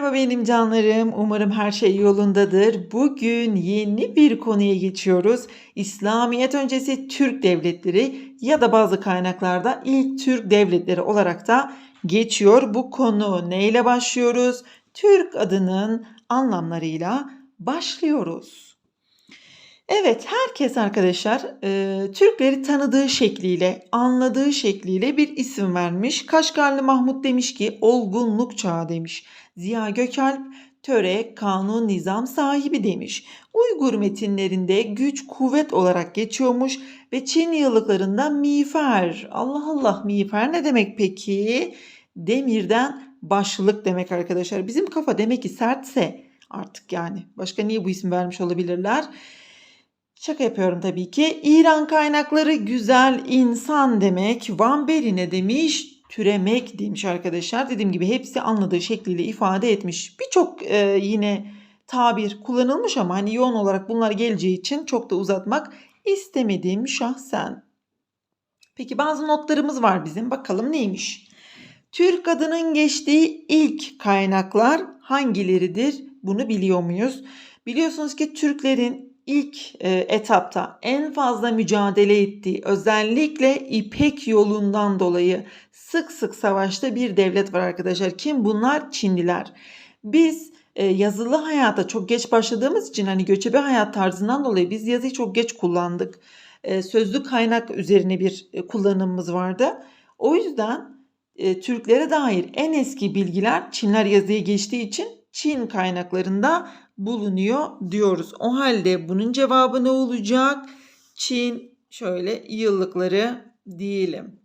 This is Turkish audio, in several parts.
Merhaba benim canlarım. Umarım her şey yolundadır. Bugün yeni bir konuya geçiyoruz. İslamiyet öncesi Türk devletleri ya da bazı kaynaklarda ilk Türk devletleri olarak da geçiyor. Bu konu neyle başlıyoruz? Türk adının anlamlarıyla başlıyoruz. Evet, herkes arkadaşlar e, Türkleri tanıdığı şekliyle, anladığı şekliyle bir isim vermiş. Kaşgarlı Mahmut demiş ki olgunluk çağı demiş. Ziya Gökalp töre, kanun, nizam sahibi demiş. Uygur metinlerinde güç, kuvvet olarak geçiyormuş ve Çin yıllıklarında miğfer. Allah Allah miğfer ne demek peki? Demirden başlık demek arkadaşlar. Bizim kafa demek ki sertse artık yani. Başka niye bu isim vermiş olabilirler? Şaka yapıyorum tabii ki. İran kaynakları güzel insan demek. Van Beri ne demiş? Türemek demiş arkadaşlar. Dediğim gibi hepsi anladığı şekliyle ifade etmiş. Birçok e, yine tabir kullanılmış ama hani yoğun olarak bunlar geleceği için çok da uzatmak istemedim şahsen. Peki bazı notlarımız var bizim. Bakalım neymiş? Türk adının geçtiği ilk kaynaklar hangileridir? Bunu biliyor muyuz? Biliyorsunuz ki Türklerin ilk e, etapta en fazla mücadele ettiği özellikle İpek yolundan dolayı sık sık savaşta bir devlet var arkadaşlar. Kim bunlar? Çinliler. Biz e, yazılı hayata çok geç başladığımız için hani göçebe hayat tarzından dolayı biz yazıyı çok geç kullandık. E, sözlü kaynak üzerine bir kullanımımız vardı. O yüzden Türklere dair en eski bilgiler Çinler yazıya geçtiği için Çin kaynaklarında bulunuyor diyoruz. O halde bunun cevabı ne olacak? Çin şöyle yıllıkları diyelim.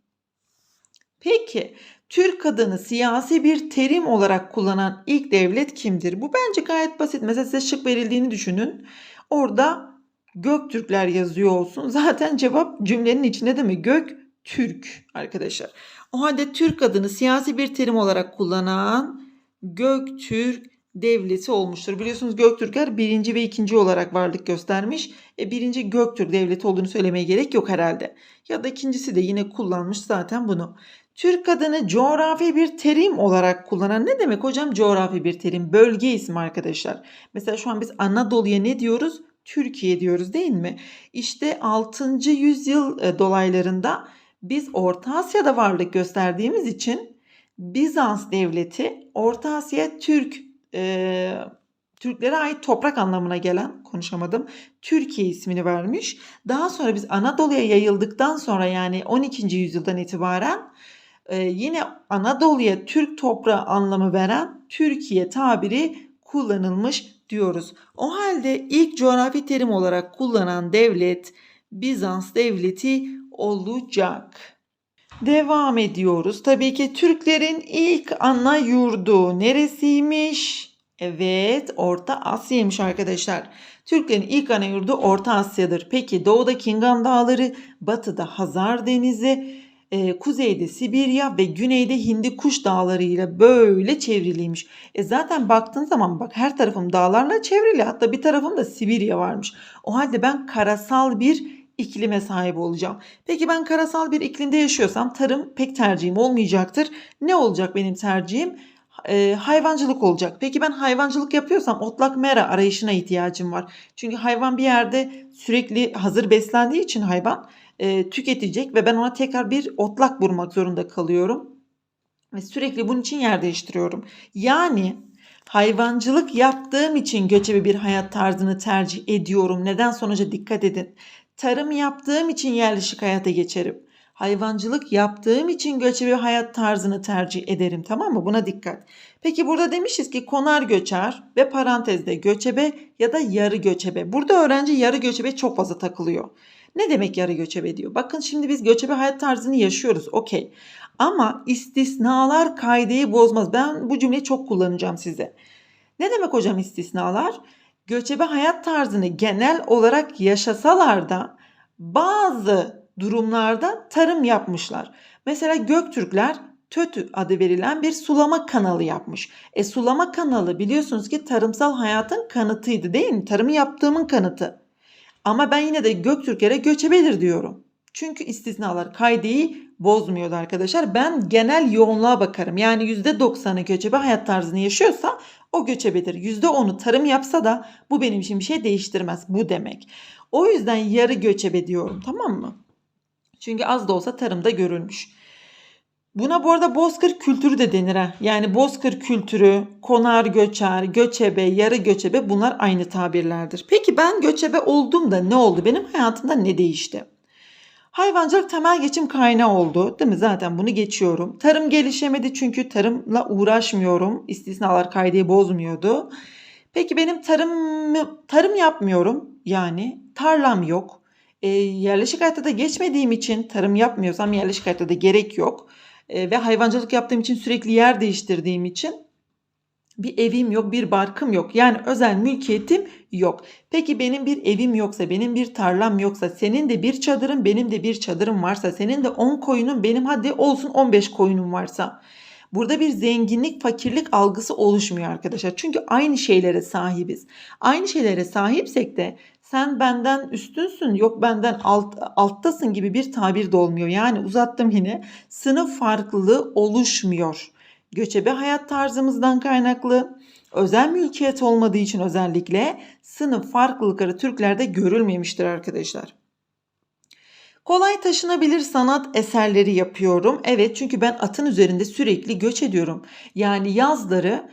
Peki Türk kadını siyasi bir terim olarak kullanan ilk devlet kimdir? Bu bence gayet basit. Mesela size şık verildiğini düşünün. Orada Göktürkler yazıyor olsun. Zaten cevap cümlenin içinde değil mi? Gök Türk arkadaşlar. O halde Türk adını siyasi bir terim olarak kullanan Göktürk devleti olmuştur. Biliyorsunuz Göktürkler birinci ve ikinci olarak varlık göstermiş. E, birinci Göktürk devleti olduğunu söylemeye gerek yok herhalde. Ya da ikincisi de yine kullanmış zaten bunu. Türk adını coğrafi bir terim olarak kullanan ne demek hocam coğrafi bir terim? Bölge ismi arkadaşlar. Mesela şu an biz Anadolu'ya ne diyoruz? Türkiye diyoruz değil mi? İşte 6. yüzyıl e, dolaylarında biz Orta Asya'da varlık gösterdiğimiz için Bizans devleti Orta Asya Türk e, Türklere ait toprak anlamına gelen konuşamadım Türkiye ismini vermiş. Daha sonra biz Anadolu'ya yayıldıktan sonra yani 12. yüzyıldan itibaren e, yine Anadolu'ya Türk toprağı anlamı veren Türkiye tabiri kullanılmış diyoruz. O halde ilk coğrafi terim olarak kullanan devlet Bizans devleti olacak. Devam ediyoruz. Tabii ki Türklerin ilk ana yurdu neresiymiş? Evet, Orta Asya'ymış arkadaşlar. Türklerin ilk ana yurdu Orta Asya'dır. Peki doğuda Kingan Dağları, batıda Hazar Denizi, e, kuzeyde Sibirya ve güneyde Hindikuş Dağları ile böyle çevriliymiş. E zaten baktığın zaman bak her tarafım dağlarla çevrili. Hatta bir tarafımda Sibirya varmış. O halde ben karasal bir iklime sahip olacağım. Peki ben karasal bir iklimde yaşıyorsam tarım pek tercihim olmayacaktır. Ne olacak benim tercihim? Ee, hayvancılık olacak. Peki ben hayvancılık yapıyorsam otlak mera arayışına ihtiyacım var. Çünkü hayvan bir yerde sürekli hazır beslendiği için hayvan e, tüketecek ve ben ona tekrar bir otlak vurmak zorunda kalıyorum. Ve sürekli bunun için yer değiştiriyorum. Yani hayvancılık yaptığım için göçebe bir hayat tarzını tercih ediyorum. Neden sonuca dikkat edin. Tarım yaptığım için yerleşik hayata geçerim. Hayvancılık yaptığım için göçebe hayat tarzını tercih ederim tamam mı? Buna dikkat. Peki burada demişiz ki konar göçer ve parantezde göçebe ya da yarı göçebe. Burada öğrenci yarı göçebe çok fazla takılıyor. Ne demek yarı göçebe diyor? Bakın şimdi biz göçebe hayat tarzını yaşıyoruz. Okey. Ama istisnalar kaideyi bozmaz. Ben bu cümleyi çok kullanacağım size. Ne demek hocam istisnalar? Göçebe hayat tarzını genel olarak yaşasalar da bazı durumlarda tarım yapmışlar. Mesela Göktürkler TÖTÜ adı verilen bir sulama kanalı yapmış. E sulama kanalı biliyorsunuz ki tarımsal hayatın kanıtıydı değil mi? Tarımı yaptığımın kanıtı. Ama ben yine de Göktürklere göçebedir diyorum. Çünkü istisnalar kaydeyi bozmuyordu arkadaşlar. Ben genel yoğunluğa bakarım. Yani %90'ı göçebe hayat tarzını yaşıyorsa o göçebedir. %10'u tarım yapsa da bu benim için bir şey değiştirmez. Bu demek. O yüzden yarı göçebe diyorum tamam mı? Çünkü az da olsa tarımda görülmüş. Buna bu arada bozkır kültürü de denir ha. Yani bozkır kültürü, konar göçer, göçebe, yarı göçebe bunlar aynı tabirlerdir. Peki ben göçebe oldum da ne oldu? Benim hayatımda ne değişti? Hayvancılık temel geçim kaynağı oldu. Değil mi? Zaten bunu geçiyorum. Tarım gelişemedi çünkü tarımla uğraşmıyorum. İstisnalar kaydeyi bozmuyordu. Peki benim tarım tarım yapmıyorum. Yani tarlam yok. E, yerleşik hayatta da geçmediğim için tarım yapmıyorsam yerleşik hayatta da gerek yok. E, ve hayvancılık yaptığım için sürekli yer değiştirdiğim için bir evim yok, bir barkım yok. Yani özel mülkiyetim yok. Peki benim bir evim yoksa, benim bir tarlam yoksa, senin de bir çadırın, benim de bir çadırım varsa, senin de 10 koyunun, benim hadi olsun 15 koyunum varsa. Burada bir zenginlik, fakirlik algısı oluşmuyor arkadaşlar. Çünkü aynı şeylere sahibiz. Aynı şeylere sahipsek de sen benden üstünsün, yok benden alt, alttasın gibi bir tabir de olmuyor. Yani uzattım yine. Sınıf farklılığı oluşmuyor göçebe hayat tarzımızdan kaynaklı, özel mülkiyet olmadığı için özellikle sınıf farklılıkları Türklerde görülmemiştir arkadaşlar. Kolay taşınabilir sanat eserleri yapıyorum. Evet çünkü ben atın üzerinde sürekli göç ediyorum. Yani yazları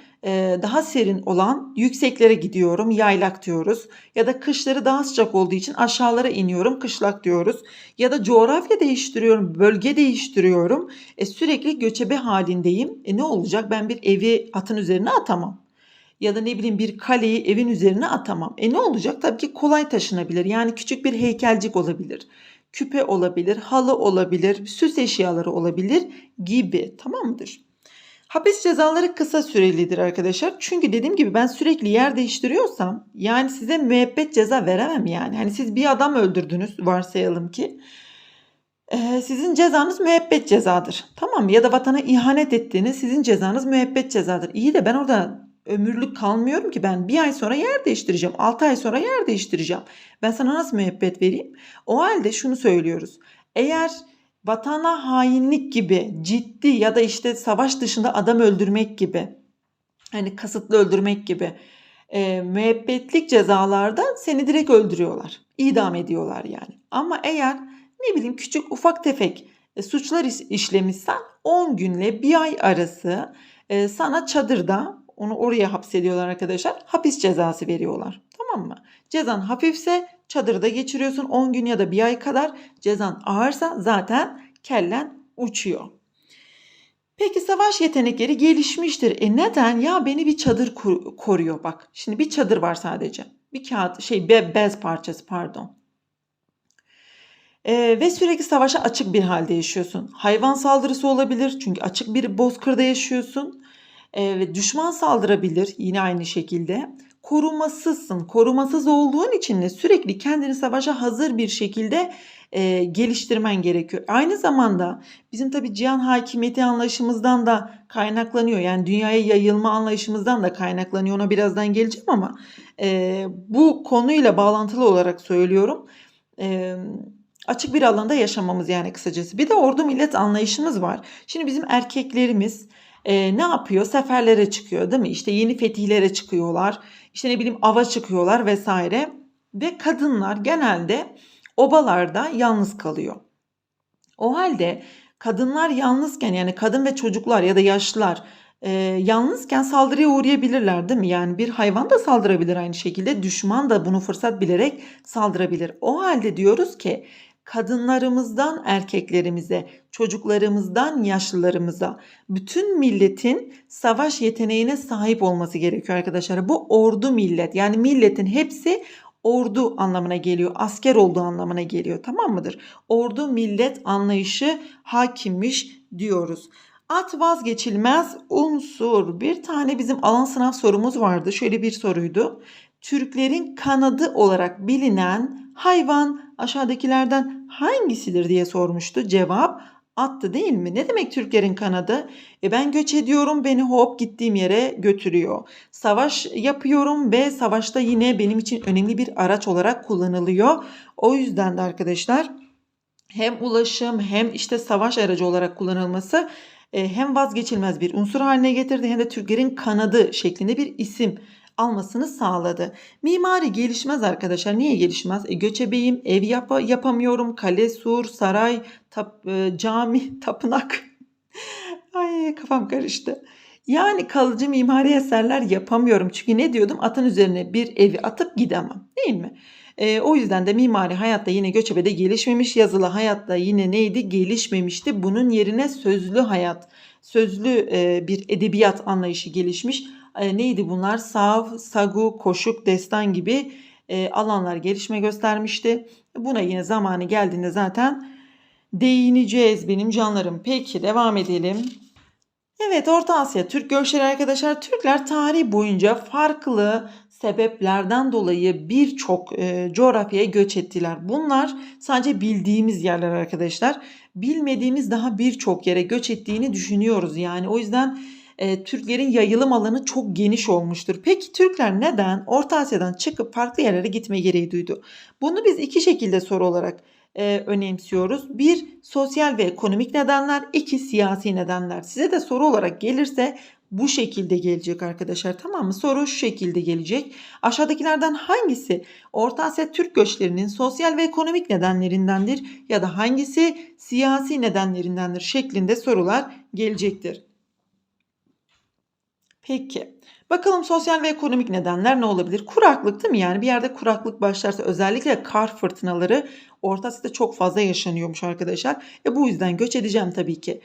daha serin olan yükseklere gidiyorum. Yaylak diyoruz. Ya da kışları daha sıcak olduğu için aşağılara iniyorum. Kışlak diyoruz. Ya da coğrafya değiştiriyorum. Bölge değiştiriyorum. E, sürekli göçebe halindeyim. E, ne olacak? Ben bir evi atın üzerine atamam ya da ne bileyim bir kaleyi evin üzerine atamam. E ne olacak? Tabii ki kolay taşınabilir. Yani küçük bir heykelcik olabilir. Küpe olabilir, halı olabilir, süs eşyaları olabilir gibi. Tamam mıdır? Hapis cezaları kısa sürelidir arkadaşlar. Çünkü dediğim gibi ben sürekli yer değiştiriyorsam yani size müebbet ceza veremem yani. Hani siz bir adam öldürdünüz varsayalım ki. Ee, sizin cezanız müebbet cezadır. Tamam mı? Ya da vatana ihanet ettiğiniz sizin cezanız müebbet cezadır. İyi de ben orada ömürlük kalmıyorum ki ben bir ay sonra yer değiştireceğim. 6 ay sonra yer değiştireceğim. Ben sana nasıl müebbet vereyim? O halde şunu söylüyoruz. Eğer vatana hainlik gibi ciddi ya da işte savaş dışında adam öldürmek gibi hani kasıtlı öldürmek gibi e, müebbetlik cezalarda seni direkt öldürüyorlar. idam ediyorlar yani. Ama eğer ne bileyim küçük ufak tefek e, suçlar işlemişsen 10 günle bir ay arası e, sana çadırda onu oraya hapsediyorlar arkadaşlar. Hapis cezası veriyorlar. Tamam mı? Cezan hafifse çadırda geçiriyorsun 10 gün ya da bir ay kadar. Cezan ağırsa zaten kellen uçuyor. Peki savaş yetenekleri gelişmiştir. E neden? Ya beni bir çadır koruyor bak. Şimdi bir çadır var sadece. Bir kağıt şey be, bez parçası pardon. Ee, ve sürekli savaşa açık bir halde yaşıyorsun. Hayvan saldırısı olabilir çünkü açık bir bozkırda yaşıyorsun. Ee, ve düşman saldırabilir yine aynı şekilde korumasızsın. Korumasız olduğun için de sürekli kendini savaşa hazır bir şekilde e, geliştirmen gerekiyor. Aynı zamanda bizim tabi cihan hakimiyeti anlayışımızdan da kaynaklanıyor. Yani dünyaya yayılma anlayışımızdan da kaynaklanıyor. Ona birazdan geleceğim ama e, bu konuyla bağlantılı olarak söylüyorum. E, açık bir alanda yaşamamız yani kısacası. Bir de ordu millet anlayışımız var. Şimdi bizim erkeklerimiz e, ne yapıyor? Seferlere çıkıyor değil mi? İşte yeni fetihlere çıkıyorlar. İşte ne bileyim ava çıkıyorlar vesaire. Ve kadınlar genelde obalarda yalnız kalıyor. O halde kadınlar yalnızken yani kadın ve çocuklar ya da yaşlılar e, yalnızken saldırıya uğrayabilirler değil mi? Yani bir hayvan da saldırabilir aynı şekilde düşman da bunu fırsat bilerek saldırabilir. O halde diyoruz ki kadınlarımızdan erkeklerimize, çocuklarımızdan yaşlılarımıza bütün milletin savaş yeteneğine sahip olması gerekiyor arkadaşlar. Bu ordu millet yani milletin hepsi ordu anlamına geliyor. Asker olduğu anlamına geliyor. Tamam mıdır? Ordu millet anlayışı hakimmiş diyoruz. At vazgeçilmez unsur. Bir tane bizim alan sınav sorumuz vardı. Şöyle bir soruydu. Türklerin kanadı olarak bilinen hayvan aşağıdakilerden hangisidir diye sormuştu. Cevap attı değil mi? Ne demek Türklerin kanadı? E ben göç ediyorum beni hop gittiğim yere götürüyor. Savaş yapıyorum ve savaşta yine benim için önemli bir araç olarak kullanılıyor. O yüzden de arkadaşlar hem ulaşım hem işte savaş aracı olarak kullanılması e, hem vazgeçilmez bir unsur haline getirdi hem de Türklerin kanadı şeklinde bir isim almasını sağladı. Mimari gelişmez arkadaşlar. Niye gelişmez? E, göçebeyim, ev yap yapamıyorum, kale, sur, saray, tap, e, cami, tapınak. Ay kafam karıştı. Yani kalıcı mimari eserler yapamıyorum. Çünkü ne diyordum? Atın üzerine bir evi atıp gidemem. Değil mi? E, o yüzden de mimari hayatta yine göçebede gelişmemiş. Yazılı hayatta yine neydi? Gelişmemişti. Bunun yerine sözlü hayat, sözlü e, bir edebiyat anlayışı gelişmiş. E, neydi bunlar? Sav, sagu, koşuk, destan gibi e, alanlar gelişme göstermişti. Buna yine zamanı geldiğinde zaten değineceğiz benim canlarım. Peki devam edelim. Evet Orta Asya Türk göçleri arkadaşlar Türkler tarih boyunca farklı sebeplerden dolayı birçok e, coğrafyaya göç ettiler. Bunlar sadece bildiğimiz yerler arkadaşlar. Bilmediğimiz daha birçok yere göç ettiğini düşünüyoruz yani. O yüzden e, Türklerin yayılım alanı çok geniş olmuştur. Peki Türkler neden Orta Asya'dan çıkıp farklı yerlere gitme gereği duydu? Bunu biz iki şekilde soru olarak e, önemsiyoruz. Bir, sosyal ve ekonomik nedenler. iki siyasi nedenler. Size de soru olarak gelirse bu şekilde gelecek arkadaşlar tamam mı? Soru şu şekilde gelecek. Aşağıdakilerden hangisi Orta Asya Türk göçlerinin sosyal ve ekonomik nedenlerindendir ya da hangisi siyasi nedenlerindendir şeklinde sorular gelecektir. Peki. Bakalım sosyal ve ekonomik nedenler ne olabilir? Kuraklık değil mi? Yani bir yerde kuraklık başlarsa özellikle kar fırtınaları Orta Asya'da çok fazla yaşanıyormuş arkadaşlar. E bu yüzden göç edeceğim tabii ki.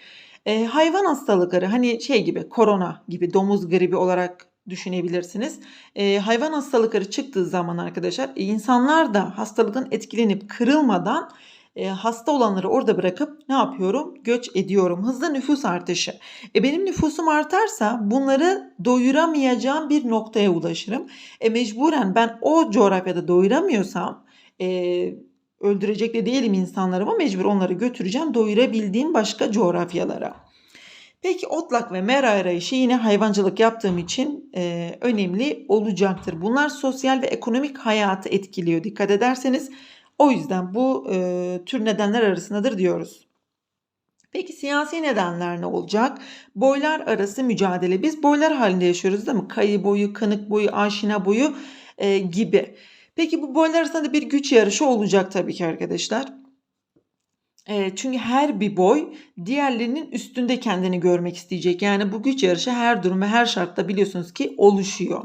E, hayvan hastalıkları hani şey gibi korona gibi domuz gribi olarak düşünebilirsiniz. E, hayvan hastalıkları çıktığı zaman arkadaşlar e, insanlar da hastalıktan etkilenip kırılmadan e, hasta olanları orada bırakıp ne yapıyorum? Göç ediyorum. Hızlı nüfus artışı. E, benim nüfusum artarsa bunları doyuramayacağım bir noktaya ulaşırım. E, mecburen ben o coğrafyada doyuramıyorsam e, öldürecek de değilim insanları mecbur onları götüreceğim doyurabildiğim başka coğrafyalara. Peki otlak ve mera arayışı yine hayvancılık yaptığım için e, önemli olacaktır. Bunlar sosyal ve ekonomik hayatı etkiliyor dikkat ederseniz. O yüzden bu e, tür nedenler arasındadır diyoruz. Peki siyasi nedenler ne olacak? Boylar arası mücadele. Biz boylar halinde yaşıyoruz değil mi? Kayı boyu, kanık boyu, aşina boyu e, gibi. Peki bu boylar arasında bir güç yarışı olacak tabii ki arkadaşlar. Çünkü her bir boy diğerlerinin üstünde kendini görmek isteyecek. Yani bu güç yarışı her durum ve her şartta biliyorsunuz ki oluşuyor.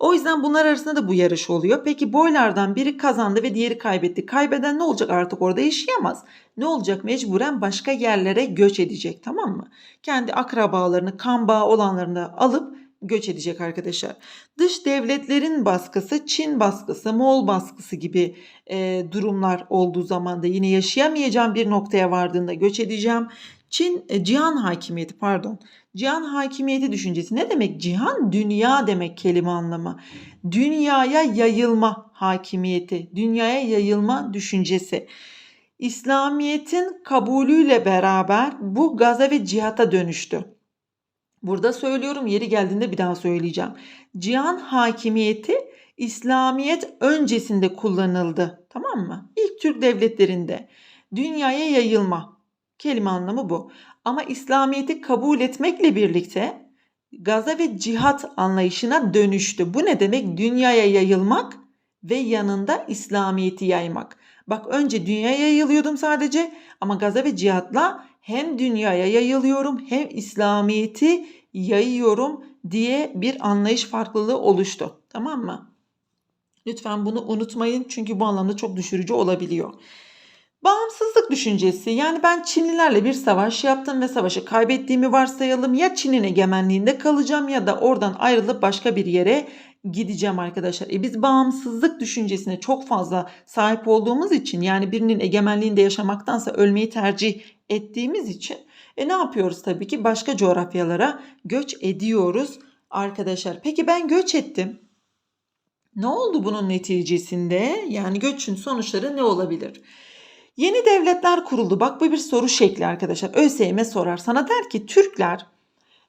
O yüzden bunlar arasında da bu yarış oluyor. Peki boylardan biri kazandı ve diğeri kaybetti. Kaybeden ne olacak artık orada yaşayamaz. Ne olacak mecburen başka yerlere göç edecek tamam mı? Kendi akrabalarını kan bağı olanlarını alıp göç edecek arkadaşlar. Dış devletlerin baskısı, Çin baskısı, Moğol baskısı gibi e, durumlar olduğu zaman da yine yaşayamayacağım bir noktaya vardığında göç edeceğim. Çin e, cihan hakimiyeti pardon. Cihan hakimiyeti düşüncesi ne demek? Cihan dünya demek kelime anlamı. Dünyaya yayılma hakimiyeti, dünyaya yayılma düşüncesi. İslamiyet'in kabulüyle beraber bu gaza ve cihata dönüştü. Burada söylüyorum yeri geldiğinde bir daha söyleyeceğim. Cihan hakimiyeti İslamiyet öncesinde kullanıldı. Tamam mı? İlk Türk devletlerinde dünyaya yayılma. Kelime anlamı bu. Ama İslamiyet'i kabul etmekle birlikte gaza ve cihat anlayışına dönüştü. Bu ne demek? Dünyaya yayılmak ve yanında İslamiyet'i yaymak. Bak önce dünyaya yayılıyordum sadece ama gaza ve cihatla hem dünyaya yayılıyorum hem İslamiyet'i yayıyorum diye bir anlayış farklılığı oluştu. Tamam mı? Lütfen bunu unutmayın çünkü bu anlamda çok düşürücü olabiliyor. Bağımsızlık düşüncesi yani ben Çinlilerle bir savaş yaptım ve savaşı kaybettiğimi varsayalım ya Çin'in egemenliğinde kalacağım ya da oradan ayrılıp başka bir yere gideceğim arkadaşlar. E biz bağımsızlık düşüncesine çok fazla sahip olduğumuz için yani birinin egemenliğinde yaşamaktansa ölmeyi tercih ettiğimiz için e ne yapıyoruz tabii ki başka coğrafyalara göç ediyoruz arkadaşlar. Peki ben göç ettim. Ne oldu bunun neticesinde? Yani göçün sonuçları ne olabilir? Yeni devletler kuruldu. Bak bu bir soru şekli arkadaşlar. ÖSYM sorar. Sana der ki Türkler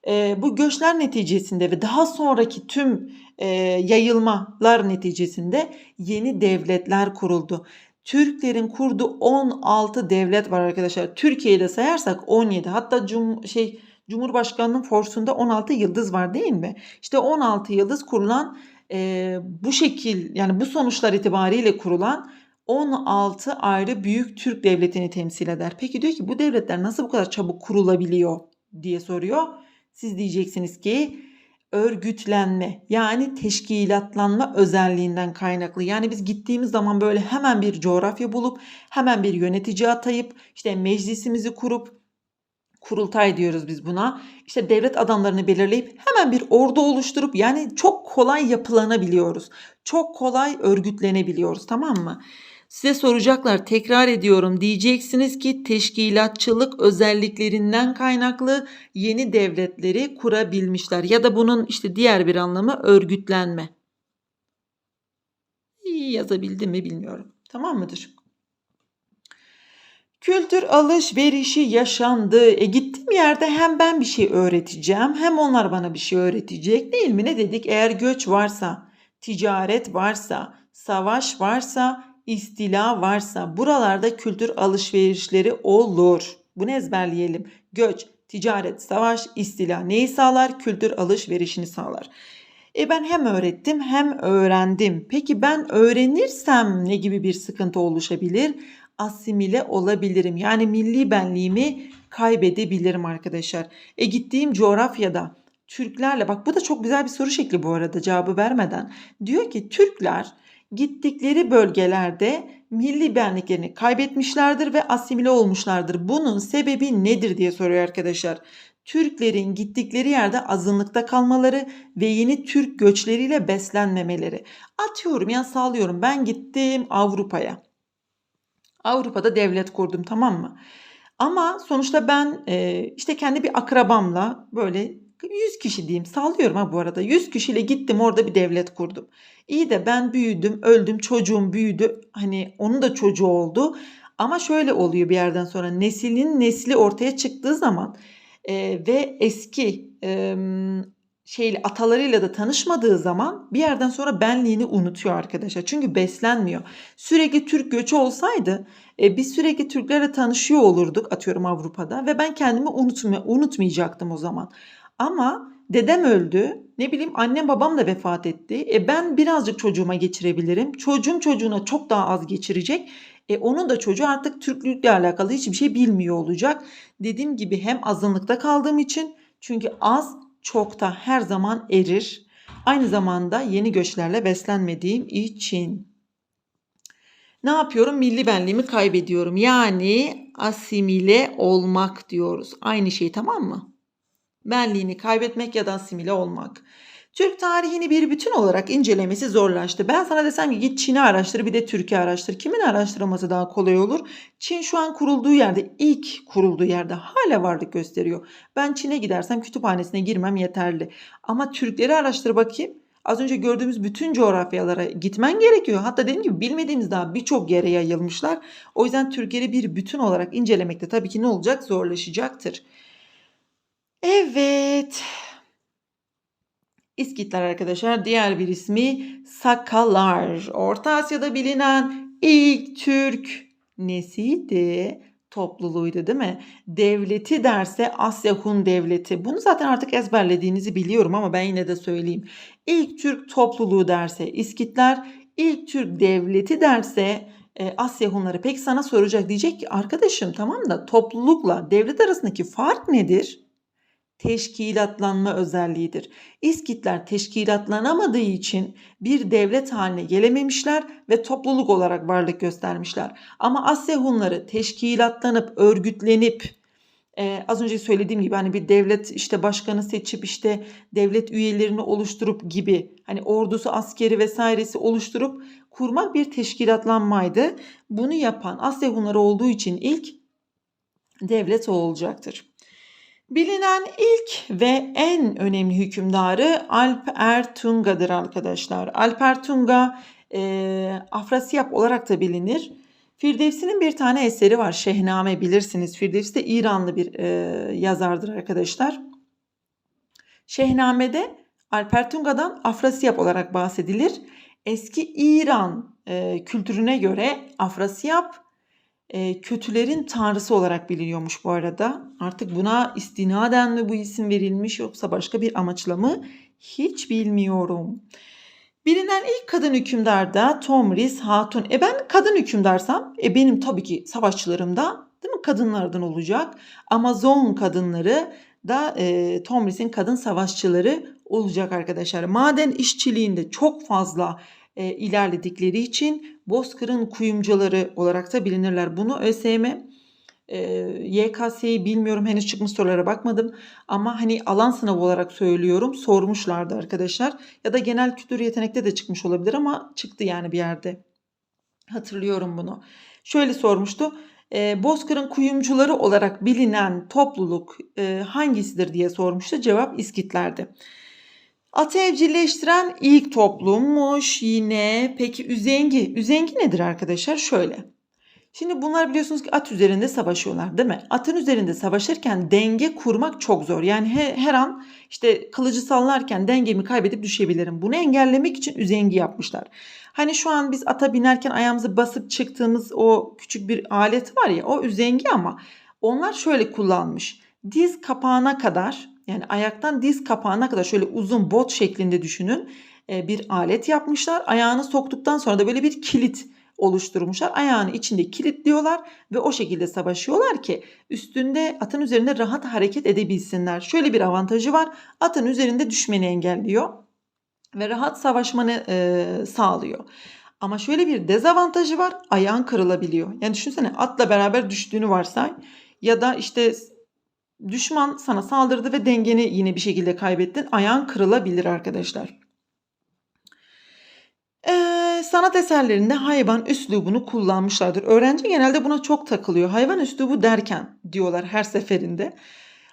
e, bu göçler neticesinde ve daha sonraki tüm e, yayılmalar neticesinde yeni devletler kuruldu. Türklerin kurduğu 16 devlet var arkadaşlar. Türkiye'yi de sayarsak 17. Hatta cum şey Cumhurbaşkanının forsunda 16 yıldız var değil mi? İşte 16 yıldız kurulan e, bu şekil yani bu sonuçlar itibariyle kurulan 16 ayrı büyük Türk devletini temsil eder. Peki diyor ki bu devletler nasıl bu kadar çabuk kurulabiliyor diye soruyor. Siz diyeceksiniz ki örgütlenme yani teşkilatlanma özelliğinden kaynaklı. Yani biz gittiğimiz zaman böyle hemen bir coğrafya bulup hemen bir yönetici atayıp işte meclisimizi kurup kurultay diyoruz biz buna. İşte devlet adamlarını belirleyip hemen bir ordu oluşturup yani çok kolay yapılanabiliyoruz. Çok kolay örgütlenebiliyoruz tamam mı? Size soracaklar tekrar ediyorum diyeceksiniz ki teşkilatçılık özelliklerinden kaynaklı yeni devletleri kurabilmişler ya da bunun işte diğer bir anlamı örgütlenme. İyi yazabildim mi bilmiyorum. Tamam mıdır? Kültür alışverişi yaşandı. E gittiğim yerde hem ben bir şey öğreteceğim hem onlar bana bir şey öğretecek değil mi? Ne dedik? Eğer göç varsa, ticaret varsa, savaş varsa, istila varsa buralarda kültür alışverişleri olur. Bunu ezberleyelim. Göç, ticaret, savaş, istila neyi sağlar? Kültür alışverişini sağlar. E ben hem öğrettim hem öğrendim. Peki ben öğrenirsem ne gibi bir sıkıntı oluşabilir? Asimile olabilirim. Yani milli benliğimi kaybedebilirim arkadaşlar. E gittiğim coğrafyada Türklerle bak bu da çok güzel bir soru şekli bu arada cevabı vermeden. Diyor ki Türkler gittikleri bölgelerde milli benliklerini kaybetmişlerdir ve asimile olmuşlardır. Bunun sebebi nedir diye soruyor arkadaşlar. Türklerin gittikleri yerde azınlıkta kalmaları ve yeni Türk göçleriyle beslenmemeleri. Atıyorum ya sağlıyorum ben gittim Avrupa'ya. Avrupa'da devlet kurdum tamam mı? Ama sonuçta ben işte kendi bir akrabamla böyle 100 kişi diyeyim sallıyorum ha bu arada 100 kişiyle gittim orada bir devlet kurdum. İyi de ben büyüdüm öldüm çocuğum büyüdü hani onun da çocuğu oldu. Ama şöyle oluyor bir yerden sonra neslinin nesli ortaya çıktığı zaman e, ve eski e, şeyle atalarıyla da tanışmadığı zaman bir yerden sonra benliğini unutuyor arkadaşlar. Çünkü beslenmiyor. Sürekli Türk göçü olsaydı e, biz sürekli Türklerle tanışıyor olurduk atıyorum Avrupa'da ve ben kendimi unutma, unutmayacaktım o zaman. Ama dedem öldü. Ne bileyim annem babam da vefat etti. E ben birazcık çocuğuma geçirebilirim. Çocuğum çocuğuna çok daha az geçirecek. E onun da çocuğu artık Türklükle alakalı hiçbir şey bilmiyor olacak. Dediğim gibi hem azınlıkta kaldığım için çünkü az çokta her zaman erir. Aynı zamanda yeni göçlerle beslenmediğim için. Ne yapıyorum? Milli benliğimi kaybediyorum. Yani asimile olmak diyoruz. Aynı şey tamam mı? Benliğini kaybetmek ya da asimile olmak. Türk tarihini bir bütün olarak incelemesi zorlaştı. Ben sana desem ki git Çin'i araştır bir de Türkiye araştır. Kimin araştırılması daha kolay olur? Çin şu an kurulduğu yerde, ilk kurulduğu yerde hala varlık gösteriyor. Ben Çin'e gidersem kütüphanesine girmem yeterli. Ama Türkleri araştır bakayım. Az önce gördüğümüz bütün coğrafyalara gitmen gerekiyor. Hatta dediğim gibi bilmediğimiz daha birçok yere yayılmışlar. O yüzden Türkleri bir bütün olarak incelemekte tabii ki ne olacak? Zorlaşacaktır. Evet. İskitler arkadaşlar diğer bir ismi Sakalar. Orta Asya'da bilinen ilk Türk nesiydi? Topluluğuydu değil mi? Devleti derse Asya Hun Devleti. Bunu zaten artık ezberlediğinizi biliyorum ama ben yine de söyleyeyim. İlk Türk topluluğu derse İskitler, ilk Türk devleti derse e, Asya Hunları pek sana soracak diyecek ki arkadaşım tamam da toplulukla devlet arasındaki fark nedir? Teşkilatlanma özelliğidir. İskitler teşkilatlanamadığı için bir devlet haline gelememişler ve topluluk olarak varlık göstermişler. Ama Asya Hunları teşkilatlanıp, örgütlenip, e, az önce söylediğim gibi hani bir devlet işte başkanı seçip işte devlet üyelerini oluşturup gibi hani ordusu askeri vesairesi oluşturup kurmak bir teşkilatlanmaydı. Bunu yapan Asya Hunları olduğu için ilk devlet o olacaktır. Bilinen ilk ve en önemli hükümdarı Alp Ertunga'dır arkadaşlar. Alp Ertunga e, Afrasiyap olarak da bilinir. Firdevsi'nin bir tane eseri var. Şehname bilirsiniz. Firdevsi de İranlı bir e, yazardır arkadaşlar. Şehname'de Alper Tunga'dan Afrasiyap olarak bahsedilir. Eski İran e, kültürüne göre Afrasiyap e, kötülerin tanrısı olarak biliniyormuş bu arada. Artık buna istinaden mi bu isim verilmiş yoksa başka bir amaçla mı hiç bilmiyorum. Bilinen ilk kadın hükümdar da Tomris Hatun. E ben kadın hükümdarsam e benim tabii ki savaşçılarım da değil mi kadınlardan olacak. Amazon kadınları da e, Tomris'in kadın savaşçıları olacak arkadaşlar. Maden işçiliğinde çok fazla e, ilerledikleri için Bozkır'ın kuyumcuları olarak da bilinirler. Bunu ÖSYM e, YKS'yi bilmiyorum henüz çıkmış sorulara bakmadım ama hani alan sınavı olarak söylüyorum sormuşlardı arkadaşlar ya da genel kültür yetenekte de çıkmış olabilir ama çıktı yani bir yerde hatırlıyorum bunu. Şöyle sormuştu e, Bozkır'ın kuyumcuları olarak bilinen topluluk e, hangisidir diye sormuştu cevap İskitlerdi. Atı evcilleştiren ilk toplummuş yine. Peki üzengi. Üzengi nedir arkadaşlar? Şöyle. Şimdi bunlar biliyorsunuz ki at üzerinde savaşıyorlar değil mi? Atın üzerinde savaşırken denge kurmak çok zor. Yani her, her an işte kılıcı sallarken dengemi kaybedip düşebilirim. Bunu engellemek için üzengi yapmışlar. Hani şu an biz ata binerken ayağımızı basıp çıktığımız o küçük bir alet var ya o üzengi ama onlar şöyle kullanmış. Diz kapağına kadar yani ayaktan diz kapağına kadar şöyle uzun bot şeklinde düşünün e, bir alet yapmışlar. Ayağını soktuktan sonra da böyle bir kilit oluşturmuşlar. Ayağını içinde kilitliyorlar ve o şekilde savaşıyorlar ki üstünde atın üzerinde rahat hareket edebilsinler. Şöyle bir avantajı var. Atın üzerinde düşmeni engelliyor ve rahat savaşmanı e, sağlıyor. Ama şöyle bir dezavantajı var. Ayağın kırılabiliyor. Yani düşünsene atla beraber düştüğünü varsay ya da işte düşman sana saldırdı ve dengeni yine bir şekilde kaybettin. Ayağın kırılabilir arkadaşlar. Ee, sanat eserlerinde hayvan üslubunu kullanmışlardır. Öğrenci genelde buna çok takılıyor. Hayvan üslubu derken diyorlar her seferinde.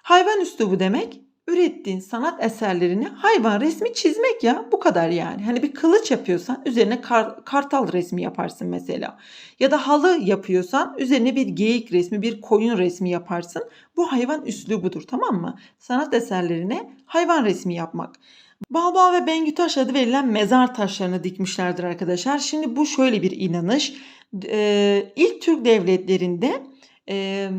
Hayvan üslubu demek ürettiğin sanat eserlerini hayvan resmi çizmek ya bu kadar yani. Hani bir kılıç yapıyorsan üzerine kar, kartal resmi yaparsın mesela. Ya da halı yapıyorsan üzerine bir geyik resmi, bir koyun resmi yaparsın. Bu hayvan üslubudur tamam mı? Sanat eserlerine hayvan resmi yapmak. Balboa ve Bengü Taş adı verilen mezar taşlarını dikmişlerdir arkadaşlar. Şimdi bu şöyle bir inanış. Ee, ilk Türk devletlerinde e,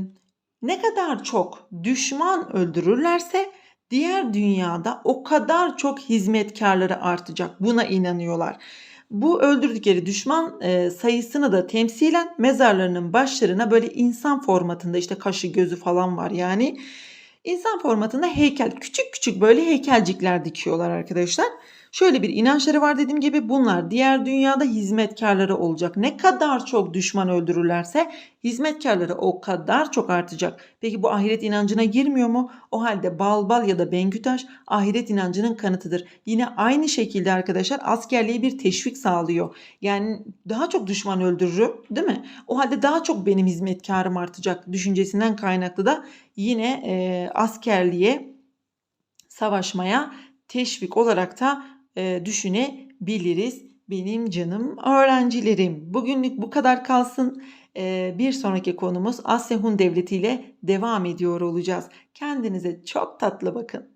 ne kadar çok düşman öldürürlerse diğer dünyada o kadar çok hizmetkarları artacak. Buna inanıyorlar. Bu öldürdükleri düşman e, sayısını da temsilen mezarlarının başlarına böyle insan formatında işte kaşı gözü falan var yani. İnsan formatında heykel küçük küçük böyle heykelcikler dikiyorlar arkadaşlar. Şöyle bir inançları var dediğim gibi bunlar diğer dünyada hizmetkarları olacak. Ne kadar çok düşman öldürürlerse hizmetkarları o kadar çok artacak. Peki bu ahiret inancına girmiyor mu? O halde Balbal ya da Bengütaş ahiret inancının kanıtıdır. Yine aynı şekilde arkadaşlar askerliğe bir teşvik sağlıyor. Yani daha çok düşman öldürürüm değil mi? O halde daha çok benim hizmetkarım artacak düşüncesinden kaynaklı da yine e, askerliğe savaşmaya teşvik olarak da e, düşünebiliriz benim canım öğrencilerim. Bugünlük bu kadar kalsın. Bir sonraki konumuz Asya Hun Devleti ile devam ediyor olacağız. Kendinize çok tatlı bakın.